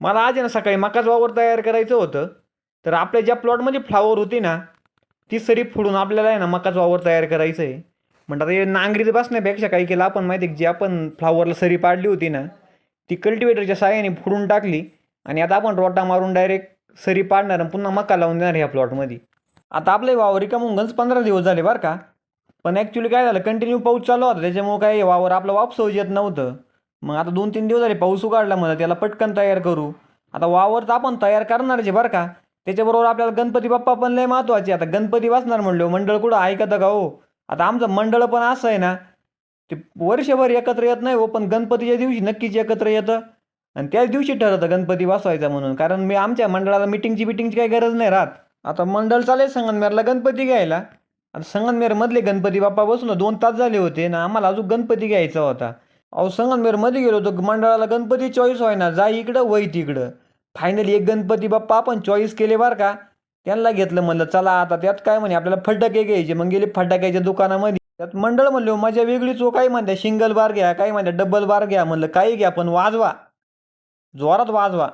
मला आज आहे ना सकाळी मकाच वावर तयार करायचं होतं. तर आपल्या ज्या प्लॉटमध्ये फ्लावर होती ना ती सरी फोडून आपल्याला आहे ना मकाच वावर तयार करायचं आहे. म्हणतात हे नांगरीत बसण्यापेक्षा काही केलं आपण माहिती आहे जी आपण फ्लावरला सरी पाडली होती ना ती कल्टिवेटरच्या साह्याने फोडून टाकली आणि आता आपण रोटा मारून डायरेक्ट सरी पाडणार आणि पुन्हा मका लावून देणार ह्या प्लॉटमध्ये आता आपले वावर रिकामून गंज पंधरा दिवस झाले बरं का. पण ॲक्च्युली काय झालं कंटिन्यू पाऊस चालू होता त्याच्यामुळं काय वावर आपलं वापस येत नव्हतं. मग आता दोन तीन दिवस झाले पाऊस उघडला म्हणा त्याला पटकन तयार करू. आता वावर तर आपण तयार करणारच आहे बरं का. त्याच्याबरोबर आपल्याला गणपती बाप्पा पण लय महत्त्वाचे आता गणपती वाचणार म्हणलो मंडळ कुठं ऐकतं का हो? आता आमचं मंडळ पण असं आहे ना ते वर्षभर एकत्र येत नाही हो पण गणपतीच्या दिवशी नक्कीच एकत्र येतं. आणि त्याच दिवशी ठरतं गणपती वाचवायचा म्हणून. कारण मी आमच्या मंडळाला मिटिंगची बिटिंगची काही गरज नाही राहत. आता मंडळ चालेल संगनमेरला गणपती घ्यायला. आता संगनमेरमधले गणपती बाप्पा बसून दोन तास झाले होते ना आम्हाला अजून गणपती घ्यायचा होता. अहो संगमनेरमध्ये गेलो होतो मंडळाला गणपती चॉईस व्हाय ना जा इकडं वय तिकडं. फायनली एक गणपती बाप्पा आपण चॉईस केले बरं का? त्यांना घेतलं म्हणलं चला आता त्यात काय म्हणे आपल्याला फटाके घ्यायचे. मग गेले फटाक्याच्या दुकानामध्ये. त्यात मंडळ म्हणलं हो, मजा वेगळीच हो काय म्हणते सिंगल बार घ्या काय म्हणते डबल बार घ्या म्हणलं काही घ्या पण वाजवा. जोरात वाजवा.